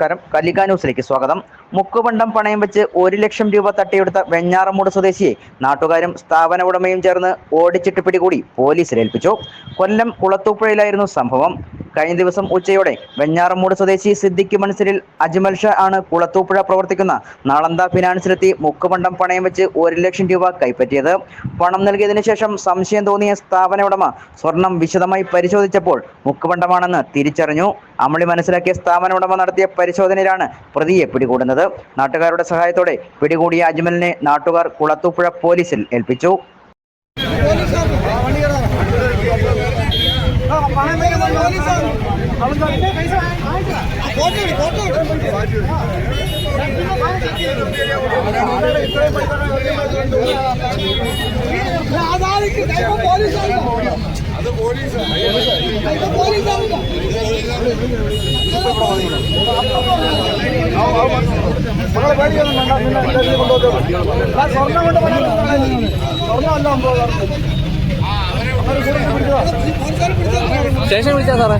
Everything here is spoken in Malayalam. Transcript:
നമസ്കാരം. കലിക ന്യൂസിലേക്ക് സ്വാഗതം. മുക്കുപണ്ടം പണയം വെച്ച് ഒരു ലക്ഷം രൂപ തട്ടിയെടുത്ത വെഞ്ഞാറമൂട് സ്വദേശിയെ നാട്ടുകാരും സ്ഥാപന ഉടമയും ചേർന്ന് ഓടിച്ചിട്ട് പിടികൂടി പോലീസിൽ ഏൽപ്പിച്ചു. കൊല്ലം കുളത്തൂപ്പുഴയിലായിരുന്നു സംഭവം. കഴിഞ്ഞ ദിവസം ഉച്ചയോടെ വെഞ്ഞാറമൂട് സ്വദേശി സിദ്ദിഖ് മൻസിലിൽ അജ്മൽ ഷാ ആണ് കുളത്തൂപ്പുഴ പ്രവർത്തിക്കുന്ന നാളന്ത ഫിനാൻസിലെത്തി മുക്കുപണ്ടം പണയം വെച്ച് ഒരു ലക്ഷം രൂപ കൈപ്പറ്റിയത്. പണം നൽകിയതിനു ശേഷം സംശയം തോന്നിയ സ്ഥാപന ഉടമ സ്വർണം വിശദമായി പരിശോധിച്ചപ്പോൾ മുക്കുപണ്ടമാണെന്ന് തിരിച്ചറിഞ്ഞു. അമളി മനസ്സിലാക്കിയ സ്ഥാപന ഉടമ നടത്തിയ പരിശോധനയിലാണ് പ്രതിയെ പിടികൂടുന്നത്. നാട്ടുകാരുടെ സഹായത്തോടെ പിടികൂടിയ അജ്മലിനെ നാട്ടുകാർ കുളത്തൂപ്പുഴ പോലീസിൽ ഏൽപ്പിച്ചു. കൊണ്ടുപോകും ആ സ്വർണം കൊണ്ട് സ്വർണമല്ല അമ്പത് അവരെ പിടിച്ചതാ പോലീസാണ് പിടിച്ചത് സ്റ്റേഷൻ വിളിച്ചാ സാറേ